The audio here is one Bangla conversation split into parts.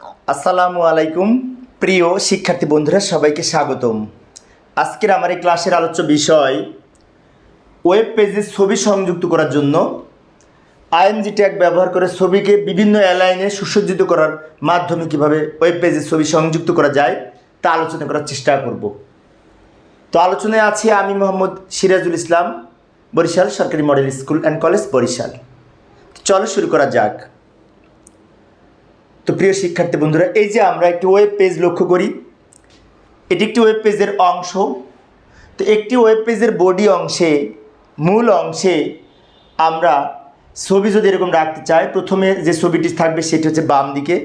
আসসালামু আলাইকুম, প্রিয় শিক্ষার্থী বন্ধুরা, সবাইকে স্বাগতম। আজকের আমার এই ক্লাসের আলোচ্য বিষয়, ওয়েব পেজে ছবি সংযুক্ত করার জন্য, আইএমজি ট্যাগ ব্যবহার করে ছবিকে বিভিন্ন অ্যালাইনে সুসজ্জিত করার মাধ্যমে কীভাবে ওয়েব পেজে ছবি সংযুক্ত করা যায়, তা আলোচনা করার চেষ্টা করব। তো আলোচনায় আছি আমি মোহাম্মদ সিরাজুল ইসলাম, বরিশাল সরকারি model school and college Barishal. চলো শুরু করা যাক। তো প্রিয় শিক্ষার্থী বন্ধুরা, এই যে আমরা একটি ওয়েব পেজ লক্ষ্য করি, এটি একটি ওয়েব পেজের অংশ। তো একটি ওয়েব পেজের বডি অংশে, মূল অংশে আমরা ছবি যদি এরকম রাখতে চাই, প্রথমে যে ছবিটি থাকবে সেটি হচ্ছে বাম দিকে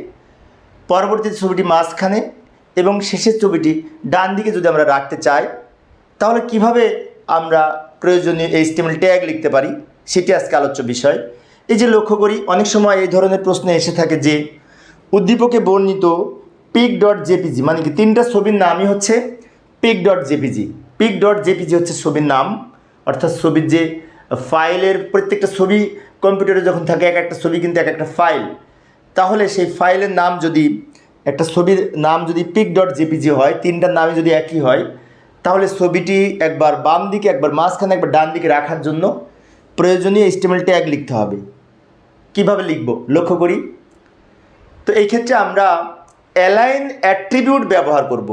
পরবর্তীতে ছবিটি মাঝখানে এবং শেষের ছবিটি ডান দিকে যদি আমরা রাখতে চাই, তাহলে কীভাবে আমরা প্রয়োজনীয় এইচটিএমএল ট্যাগ লিখতে পারি, সেটি আজকে আলোচ্য বিষয়। এই যে লক্ষ্য করি, অনেক সময় এই ধরনের প্রশ্ন এসে থাকে যে উদ্দীপকে বর্ণিত পিক ডট জেপিজি মানে কি তিনটা ছবির নামই হচ্ছে pic dot JPG pic dot JPG হচ্ছে ছবির নাম, অর্থাৎ ছবির যে ফাইলের প্রত্যেকটা ছবি কম্পিউটারে যখন থাকে, এক একটা ছবি কিন্তু এক একটা ফাইল। তাহলে সেই ফাইলের নাম যদি, একটা ছবির নাম যদি পিক ডট জেপিজি হয়, তিনটার নামই যদি একই হয়, তাহলে ছবিটি একবার বাম দিকে, একবার মাঝখানে, একবার ডান দিকে রাখার জন্য প্রয়োজনীয় এস্টিমেল ট্যাগ লিখতে হবে। কীভাবে লিখব? লক্ষ্য করি। তো এই ক্ষেত্রে আমরা অ্যালাইন অ্যাট্রিবিউট ব্যবহার করব।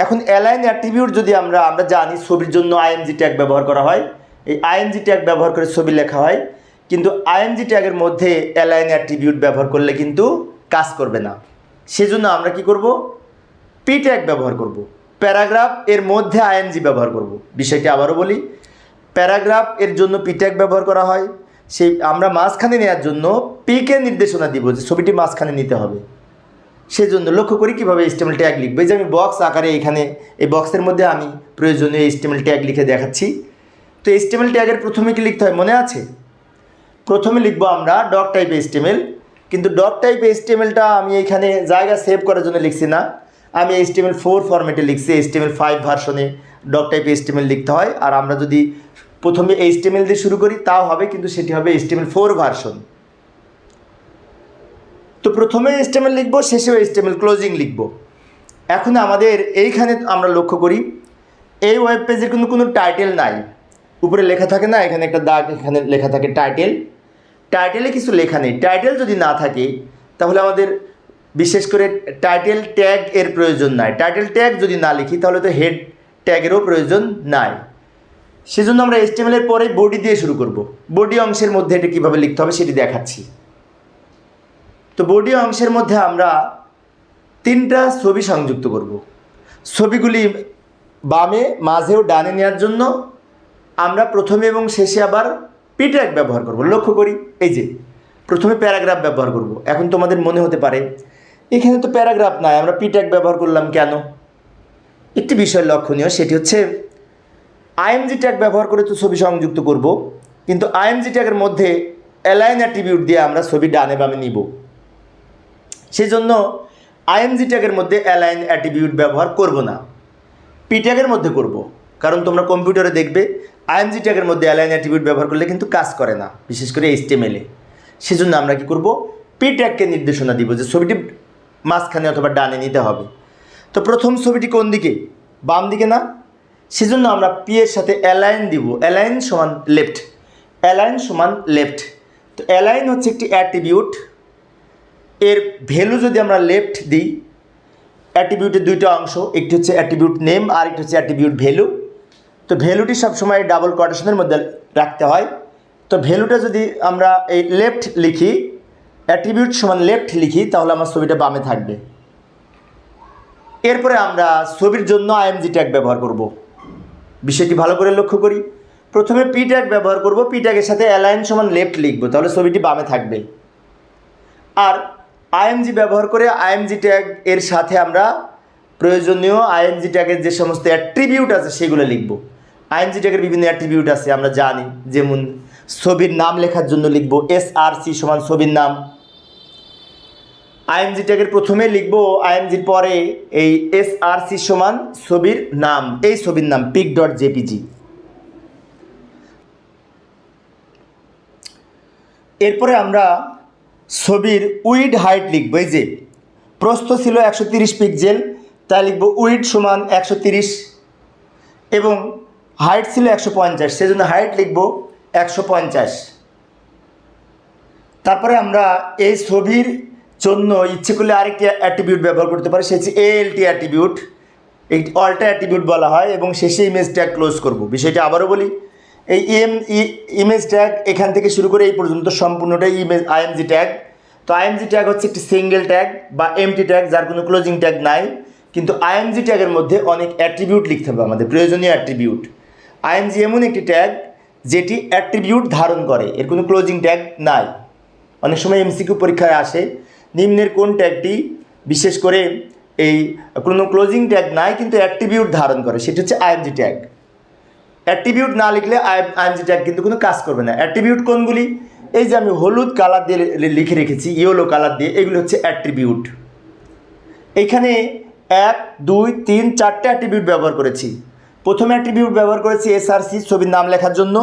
এখন অ্যালাইন অ্যাট্রিবিউট যদি আমরা আমরা জানি ছবির জন্য আইএনজি ট্যাগ ব্যবহার করা হয়, এই আইএনজি ট্যাগ ব্যবহার করে ছবি লেখা হয়, কিন্তু আইএনজি ট্যাগের মধ্যে অ্যালাইন অ্যাট্রিবিউট ব্যবহার করলে কিন্তু কাজ করবে না। সেজন্য আমরা কি করব? পি ট্যাগ ব্যবহার করব। প্যারাগ্রাফ এর মধ্যে আইএনজি ব্যবহার করব। বিষয়টি আবারও বলি, প্যারাগ্রাফ এর জন্য পি ট্যাগ ব্যবহার করা হয় সেই আমরা মাঝখানে নেওয়ার জন্য পিকে নির্দেশনা দিব যে ছবিটি মাঝখানে নিতে হবে। সেজন্য লক্ষ্য করি কীভাবে স্টেমেল ট্যাগ লিখব। যে আমি বক্স আকারে এখানে, এই বক্সের মধ্যে আমি প্রয়োজনীয় স্টেমেল ট্যাগ লিখে দেখাচ্ছি। তো স্টেমেল ট্যাগের প্রথমে কি লিখতে হয় মনে আছে? প্রথমে লিখব আমরা ডক টাইপ এস্টিমেল কিন্তু ডক টাইপ এস্টিমেলটা আমি এখানে জায়গা সেভ করার জন্য লিখছি না। আমি এস্টিমেল ফোর ফরম্যাটে লিখছি এস্টিমেল ফাইভ ভার্সনে ডক টাইপ এস্টিমেল লিখতে হয়। আর আমরা যদি প্রথমে এইচটিএমএল দিয়ে শুরু করি, তাও হবে, কিন্তু সেটি হবে এইচটিএমএল ফোর ভার্সন তো প্রথমে এইচটিএমএল লিখব, শেষেও এইচটিএমএল ক্লোজিং লিখব। এখন আমাদের এইখানে আমরা লক্ষ্য করি, এই ওয়েব পেজের কিন্তু কোনো টাইটেল নাই। উপরে লেখা থাকে না, এখানে একটা দাগ, এখানে লেখা থাকে টাইটেল টাইটেলে কিছু লেখা নেই। টাইটেল যদি না থাকে, তাহলে আমাদের বিশেষ করে টাইটেল ট্যাগ এর প্রয়োজন নাই। টাইটেল ট্যাগ যদি না লিখি, তাহলে তো হেড ট্যাগেরও প্রয়োজন নাই। সেজন্য আমরা এর পরে বডি দিয়ে শুরু করব। বডি অংশের মধ্যে এটা কীভাবে লিখতে হবে সেটি দেখাচ্ছি। তো বডি অংশের মধ্যে আমরা তিনটা ছবি সংযুক্ত করব। ছবিগুলি বামে মাঝেও ডানে নেওয়ার জন্য আমরা প্রথমে এবং শেষে আবার পিট্যাগ ব্যবহার করব। লক্ষ্য করি, এই যে, প্রথমে প্যারাগ্রাফ ব্যবহার করব। এখন তোমাদের মনে হতে পারে, এখানে তো প্যারাগ্রাফ নাই, আমরা পিট্যাগ ব্যবহার করলাম কেন? একটি বিষয় লক্ষণীয়, সেটি হচ্ছে আইএমজি ট্যাগ ব্যবহার করে তো ছবি সংযুক্ত করব, কিন্তু আইএমজি ট্যাগের মধ্যে অ্যালাইন অ্যাট্রিবিউট দিয়ে আমরা ছবি ডানে বামে নিব। সেজন্য আইএমজি ট্যাগের মধ্যে অ্যালাইন অ্যাট্রিবিউট ব্যবহার করব না। পি ট্যাগের মধ্যে করব, কারণ তোমরা কম্পিউটারে দেখবে, আইএমজি ট্যাগের মধ্যে অ্যালাইন অ্যাট্রিবিউট ব্যবহার করলে কিন্তু কাজ করে না, বিশেষ করে এইচটিএমএলে সেজন্য আমরা কি করব পি ট্যাগকে নির্দেশনা দিব যে ছবিটি মাঝখানে অথবা ডানে নিতে হবে। তো প্রথম ছবিটি কোন দিকে? বাম দিকে না? সেজন্য আমরা পি এর সাথে অ্যালাইন দিব। অ্যালাইন সমান লেফট অ্যালাইন সমান লেফট তো অ্যালাইন হচ্ছে একটি অ্যাট্রিবিউট এর ভ্যালু যদি আমরা লেফট দিই অ্যাট্রিবিউটের দুইটা অংশ, একটি হচ্ছে অ্যাট্রিবিউট নেম আর একটি হচ্ছে অ্যাট্রিবিউট ভ্যালু তো ভ্যালুটি সবসময় ডাবল কোটেশনের মধ্যে রাখতে হয়। তো ভ্যালুটা যদি আমরা এই লেফট লিখি অ্যাট্রিবিউট সমান লেফট লিখি, তাহলে আমার ছবিটা বামে থাকবে। এরপরে আমরা ছবির জন্য আইএমজি ট্যাগ ব্যবহার করব। বিষয়টি ভালো করে লক্ষ্য করি। প্রথমে পি ট্যাগ ব্যবহার করব। পি ট্যাগের সাথে অ্যালাইন সমান লেফট লিখব, তাহলে ছবিটি বামে থাকবে। আর আইএমজি ব্যবহার করে আইএমজি ট্যাগ এর সাথে আমরা প্রয়োজনীয় আইএমজি ট্যাগের যে সমস্ত অ্যাট্রিবিউট আছে সেগুলো লিখব। আইএমজি ট্যাগের বিভিন্ন অ্যাট্রিবিউট আছে, আমরা জানি। যেমন ছবির নাম লেখার জন্য লিখব এস আর সি সমান ছবির নাম। আইএমজি ট্যাগের প্রথমে লিখব আইএমজির পরে এই এস আর সি সমান ছবির নাম। এই ছবির নাম পিক ডট জেপিজি এরপরে আমরা ছবির উইড হাইট লিখব, এই যে, প্রস্থ ছিল একশো তিরিশ পিক্সেল তাই লিখব উইড সমান একশো তিরিশ, এবং হাইট ছিল একশো পঞ্চাশ, সেজন্য হাইট লিখব একশো পঞ্চাশ। তারপরে আমরা এই ছবির জন্য ইচ্ছে করলে আরেকটি অ্যাট্রিবিউট ব্যবহার করতে পারি সেটি এএলটি অ্যাট্রিবিউট এই অল্টা অ্যাট্রিবিউট বলা হয় এবং শেষে ইমেজ ট্যাগ ক্লোজ করব। বিষয়টা আবারও বলি, এই এম ইমেজ ট্যাগ এখান থেকে শুরু করে এই পর্যন্ত সম্পূর্ণটাই ইমেজ আইএমজি ট্যাগ তো আইএমজি ট্যাগ হচ্ছে একটি সিঙ্গেল ট্যাগ বা এমটি ট্যাগ যার কোনো ক্লোজিং ট্যাগ নাই। কিন্তু আইএমজি ট্যাগের মধ্যে অনেক অ্যাট্রিবিউট লিখতে হবে আমাদের, প্রয়োজনীয় অ্যাট্রিবিউট আইএমজি এমন একটি ট্যাগ যেটি অ্যাট্রিবিউট ধারণ করে, এর কোনো ক্লোজিং ট্যাগ নাই। অনেক সময় এমসিকিউ পরীক্ষায় আসে নিম্নের কোন ট্যাগটি বিশেষ করে এই কোনো ক্লোজিং ট্যাগ নাই, কিন্তু অ্যাট্রিবিউট ধারণ করে, সেটি হচ্ছে আইএমজি ট্যাগ অ্যাট্রিবিউট না লিখলে আইএমজি ট্যাগ কিন্তু কোনো কাজ করবে না। অ্যাট্রিবিউট কোনগুলি? এই যে আমি হলুদ কালার দিয়ে লিখে রেখেছি ইয়েলো কালার দিয়ে, এগুলি হচ্ছে অ্যাট্রিবিউট এইখানে এক, দুই, তিন, চারটে অ্যাট্রিবিউট ব্যবহার করেছি। প্রথমে অ্যাট্রিবিউট ব্যবহার করেছি এসআরসি, ছবির নাম লেখার জন্য।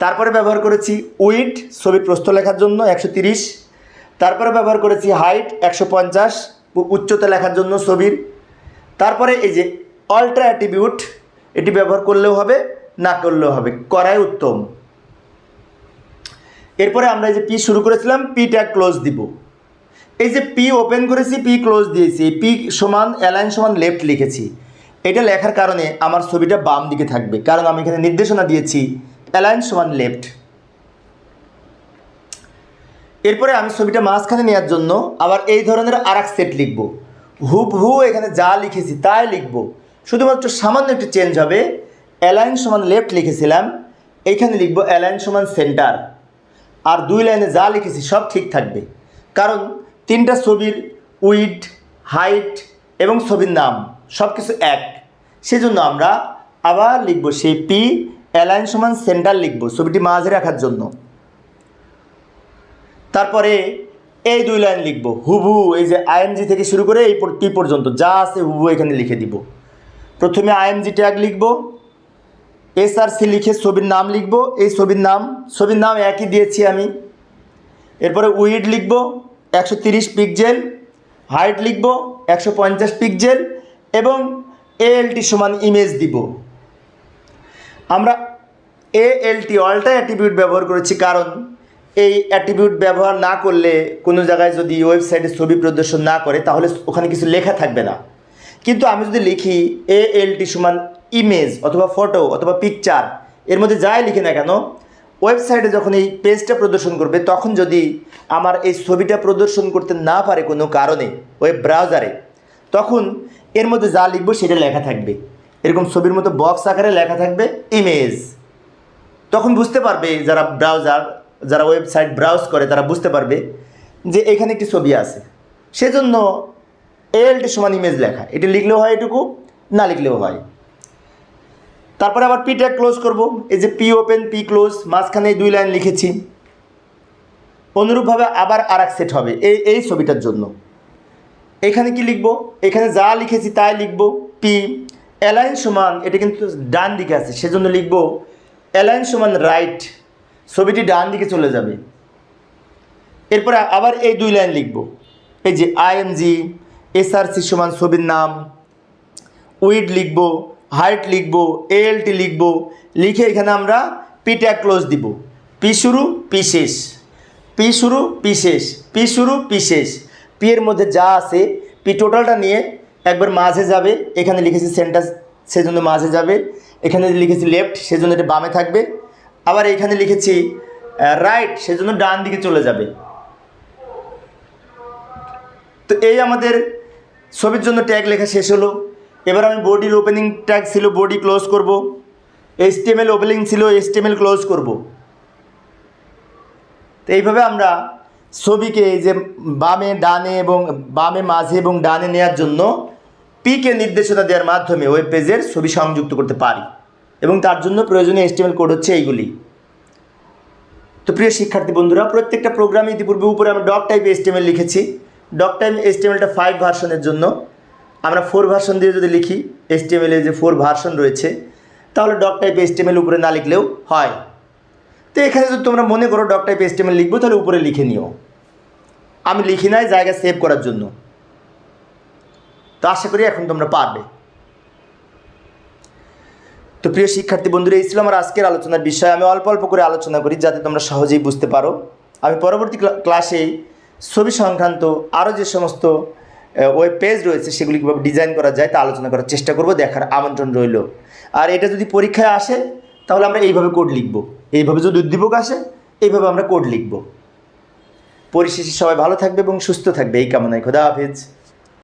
তারপরে ব্যবহার করেছি উইড, ছবির প্রস্থ লেখার জন্য, একশো তিরিশ। তারপরে ব্যবহার করেছি হাইট একশো পঞ্চাশ উচ্চতা লেখার জন্য ছবির। তারপরে এই যে অল্ট্রা অ্যাট্রিবিউট এটি ব্যবহার করলেও হবে, না করলেও হবে, করাই উত্তম। এরপরে আমরা এই যে পি শুরু করেছিলাম পি ট্যাগ ক্লোজ দিব। এই যে পি ওপেন করেছি পি ক্লোজ দিয়েছি পি সমান অ্যালাইন সমান লেফট লিখেছি। এটা লেখার কারণে আমার ছবিটা বাম দিকে থাকবে, কারণ আমি এখানে নির্দেশনা দিয়েছি অ্যালাইন সমান লেফট এরপরে আমি ছবিটা মাঝখানে নেওয়ার জন্য আবার এই ধরনের আর সেট লিখব। হুবহু এখানে যা লিখেছি তাই লিখব। শুধুমাত্র সামান্য একটু চেঞ্জ হবে। অ্যালাইন সমান লেফট লিখেছিলাম। এইখানে লিখব অ্যালাইন সমান সেন্টার আর দুই লাইনে যা লিখেছি সব ঠিক থাকবে। কারণ তিনটা ছবির উইড হাইট এবং ছবির নাম সব কিছু এক। সেজন্য আমরা আবার লিখব সেই পি অ্যালাইন সমান সেন্টার লিখব ছবিটি মাঝে রাখার জন্য। তারপরে এই দুই লাইন লিখব। হুবু এই যে আইএমজি থেকে শুরু করে এই পি পর্যন্ত, যা আছে হুবু এখানে লিখে দিব। প্রথমে আইএমজি ট্যাগ লিখব এসআরসি লিখে ছবির নাম লিখব, এই ছবির নাম ছবির নাম একই দিয়েছি আমি। এরপরে উইড লিখব, একশো তিরিশ পিকজেল হাইট লিখব, একশো পঞ্চাশ পিকজেল এবং এএলটি সমান ইমেজ দিব। আমরা এএলটি অল্টা অ্যাট্রিবিউট ব্যবহার করেছি কারণ এই অ্যাট্রিবিউট ব্যবহার না করলে কোনো জায়গায় যদি ওয়েবসাইটে ছবি প্রদর্শন না করে, তাহলে ওখানে কিছু লেখা থাকবে না। কিন্তু আমি যদি লিখি এএলটি সমান ইমেজ অথবা ফটো অথবা পিকচার এর মধ্যে যাই লিখি না কেন ওয়েবসাইটে যখন এই পেজটা প্রদর্শন করবে, তখন যদি আমার এই ছবিটা প্রদর্শন করতে না পারে কোনো কারণে ওয়েব ব্রাউজারে তখন এর মধ্যে যা লিখব সেটা লেখা থাকবে। এরকম ছবির মতো বক্স আকারে লেখা থাকবে ইমেজ তখন বুঝতে পারবে যারা ব্রাউজার যারা ওয়েবসাইট ব্রাউজ করে, তারা বুঝতে পারবে যে এখানে একটি ছবি আছে। সেজন্য এলটি সমান ইমেজ লেখা। এটি লিখলেও হয় এটুকু, না লিখলেও হয়। তারপরে আবার পি ট্যাগ ক্লোজ করব। এই যে পি ওপেন পি ক্লোজ মাঝখানে দুই লাইন লিখেছি। অনুরূপভাবে আবার আর এক সেট হবে এই এই ছবিটার জন্য। এখানে কি লিখব? এখানে যা লিখেছি তাই লিখব। পি অ্যালাইন সমান, এটা কিন্তু ডান দিকে আছে, সেজন্য লিখব অ্যালাইন সমান রাইট ছবিটি ডান দিকে চলে যাবে। এরপরে আবার এই দুই লাইন লিখব। এই যে আইএমজি এসআরসি সমান ছবির নাম। উইড লিখব, হাইট লিখব এএলটি লিখব। লিখে এখানে আমরা পি ট্যাগ ক্লোজ দিব। পি শুরু, পি শেষ। পি শুরু, পি শেষ। পি শুরু, পি শেষ। পি এর মধ্যে যা আছে, পি টোটালটা নিয়ে একবার মাঝে যাবে। এখানে লিখেছি সেন্টার, সেজন্য মাঝে যাবে। এখানে লিখেছি লেফট, সেজন্য এটা বামে থাকবে। আবার এখানে লিখেছি রাইট সেজন্য ডান দিকে চলে যাবে। তো এই আমাদের ছবির জন্য ট্যাগ লেখা শেষ হলো। এবার আমি বডির ওপেনিং ট্যাগ ছিল বডি ক্লোজ করব। এসটিএমএল ওপেনিং ছিল এসটিএমএল ক্লোজ করব। তো এইভাবে আমরা ছবিকে এই যে বামে, ডানে এবং বামে, মাঝে এবং ডানে নেওয়ার জন্য পিকে নির্দেশনা দেওয়ার মাধ্যমে ওয়েব পেজের ছবি সংযুক্ত করতে পারি। এবং তার জন্য প্রয়োজনীয় এসটিএমএল কোড হচ্ছে এইগুলি। তো প্রিয় শিক্ষার্থী বন্ধুরা, প্রত্যেকটা প্রোগ্রামে ইতিপূর্বে উপরে আমরা ডক টাইপ এসটিএমএল লিখেছি। ডক টাইপ এসটিএমএলটা ফাইভ ভার্সনের জন্য। আমরা ফোর ভার্সন দিয়ে যদি লিখি এসটিএমএল এর যে ফোর ভার্সন রয়েছে, তাহলে ডক টাইপ এসটিএমএল উপরে না লিখলেও হয়। তো এখানে যদি তোমরা মনে করো ডক টাইপ এসটিএমএল লিখব, তাহলে উপরে লিখে নিও। আমি লিখি নাই, জায়গা সেভ করার জন্য। তো আশা করি এখন তোমরা পারবে। তো প্রিয় শিক্ষার্থী বন্ধুরা, এই ছিল আমার আজকের আলোচনার বিষয়। আমি অল্প অল্প করে আলোচনা করি যাতে তোমরা সহজেই বুঝতে পারো। আমি পরবর্তী ক্লা- ক্লাসে ছবি সংক্রান্ত আরও যে সমস্ত ওয়েব পেজ রয়েছে, সেগুলি কীভাবে ডিজাইন করা যায় তা আলোচনা করার চেষ্টা করব, দেখার আমন্ত্রণ রইল। আর এটা যদি পরীক্ষায় আসে, তাহলে আমরা এইভাবে কোড লিখব। এইভাবে যদি উদ্দীপক আসে, এইভাবে আমরা কোড লিখব। পরিশেষে সবাই ভালো থাকবে এবং সুস্থ থাকবে। এই কামনায় খোদা হাফেজ।